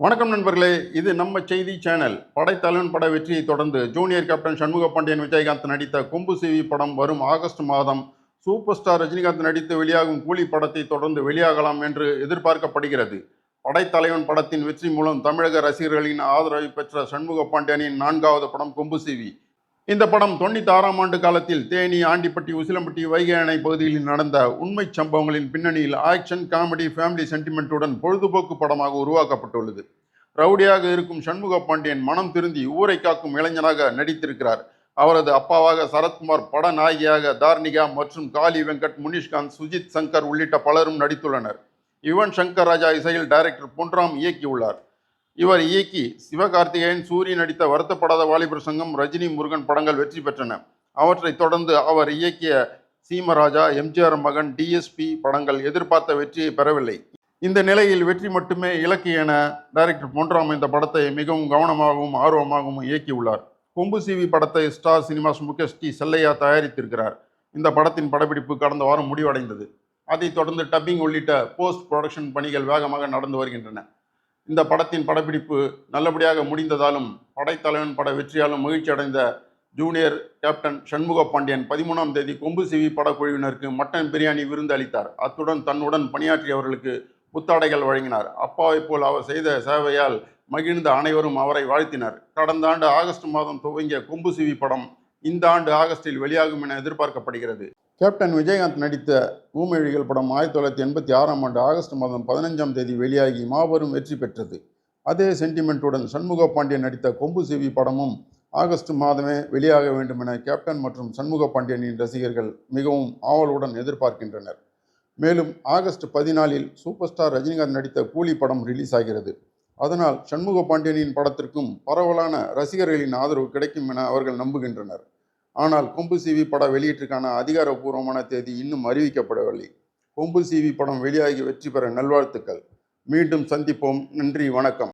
வணக்கம் நண்பர்களே இது நம்ம செய்தி சேனல். படைத்தலைவன் பட வெற்றியை தொடர்ந்து ஜூனியர் கேப்டன் சண்முக பாண்டியன் விஜயகாந்த் நடித்த கொம்பு சிவி படம் வரும் ஆகஸ்ட் மாதம். சூப்பர் ஸ்டார் ரஜினிகாந்த் நடித்து வெளியாகும் கூலி படத்தை தொடர்ந்து வெளியாகலாம் என்று எதிர்பார்க்கப்படுகிறது. படைத்தலைவன் படத்தின் வெற்றி மூலம் தமிழக ரசிகர்களின் ஆதரவை பெற்ற சண்முக பாண்டியனின் நான்காவது படம் கொம்பு சிவி. இந்த படம் தொண்ணூத்தி ஆறாம் ஆண்டு காலத்தில் தேனி ஆண்டிப்பட்டி உசிலம்பட்டி வைகை அணை பகுதிகளில் நடந்த உண்மை சம்பவங்களின் பின்னணியில் ஆக்ஷன் காமெடி ஃபேமிலி சென்டிமெண்ட்டுடன் பொழுதுபோக்கு படமாக உருவாக்கப்பட்டுள்ளது. ரவுடியாக இருக்கும் சண்முக பாண்டியன் மனம் திருந்தி ஊரை காக்கும் இளைஞனாக நடித்திருக்கிறார். அவரது அப்பாவாக சரத்குமார் பட நாயகியாக தார்னிகா மற்றும் காளி வெங்கட் முனிஷ்காந்த் சுஜித் சங்கர் உள்ளிட்ட பலரும் நடித்துள்ளனர். யுவன் சங்கர் ராஜா இசையில் டைரக்டர் பொன்ராம் இயக்கியுள்ளார். இவர் இயக்கி சிவகார்த்திகேயன் சூரியன் நடித்த வருத்தப்படாத வாலிபர் சங்கம் ரஜினி முருகன் படங்கள் வெற்றி பெற்றன. அவற்றைத் தொடர்ந்து அவர் இயக்கிய சீமராஜா எம்ஜிஆர் மகன் டிஎஸ்பி படங்கள் எதிர்பார்த்த வெற்றியை பெறவில்லை. இந்த நிலையில் வெற்றி மட்டுமே இலக்கு என டைரக்டர் பொன்ராம் இந்த படத்தை மிகவும் கவனமாகவும் ஆர்வமாகவும் இயக்கியுள்ளார். கொம்பு சிவி படத்தை Star Cinemas Mukesh T Chellaiah தயாரித்திருக்கிறார். இந்த படத்தின் படப்பிடிப்பு கடந்த வாரம் முடிவடைந்தது. அதைத் தொடர்ந்து டப்பிங் உள்ளிட்ட போஸ்ட் ப்ரொடக்ஷன் பணிகள் வேகமாக நடந்து வருகின்றன. இந்த படத்தின் படப்பிடிப்பு நல்லபடியாக முடிந்ததாலும் படைத்தலைவன் பட வெற்றியாலும் மகிழ்ச்சி அடைந்த ஜூனியர் கேப்டன் சண்முக பாண்டியன் பதிமூணாம் தேதி கொம்பு சிவி படக்குழுவினருக்கு மட்டன் பிரியாணி விருந்து அளித்தார். அத்துடன் தன்னுடன் பணியாற்றியவர்களுக்கு புத்தாடைகள் வழங்கினார். அப்பாவைப் போல் அவர் செய்த சேவையால் மகிழ்ந்த அனைவரும் அவரை வாழ்த்தினர். கடந்த ஆண்டு ஆகஸ்ட் மாதம் துவங்கிய கொம்பு சிவி படம் இந்த ஆண்டு ஆகஸ்டில் வெளியாகும் என எதிர்பார்க்கப்படுகிறது. கேப்டன் விஜயகாந்த் நடித்த ஊமெழிகள் படம் ஆயிரத்தி தொள்ளாயிரத்தி எண்பத்தி ஆறாம் ஆண்டு ஆகஸ்ட் மாதம் பதினஞ்சாம் தேதி வெளியாகி மாபெரும் வெற்றி பெற்றது. அதே சென்டிமெண்ட்டுடன் சண்முக பாண்டியன் நடித்த கொம்பு சிவி படமும் ஆகஸ்ட் மாதமே வெளியாக வேண்டும் என கேப்டன் மற்றும் சண்முக பாண்டியனின் ரசிகர்கள் மிகவும் ஆவலுடன் எதிர்பார்க்கின்றனர். மேலும் ஆகஸ்ட் பதினாலில் சூப்பர் ஸ்டார் ரஜினிகாந்த் நடித்த கூலி படம் ரிலீஸ் ஆகிறது. அதனால் சண்முக பாண்டியனின் படத்திற்கும் பரவலான ரசிகர்களின் ஆதரவு கிடைக்கும் என அவர்கள் நம்புகின்றனர். ஆனால் கொம்பு சிவி படம் வெளியீட்டுக்கான அதிகாரப்பூர்வமான தேதி இன்னும் அறிவிக்கப்படவில்லை. கொம்பு சிவி படம் வெளியாகி வெற்றி பெற நல்வாழ்த்துக்கள். மீண்டும் சந்திப்போம். நன்றி. வணக்கம்.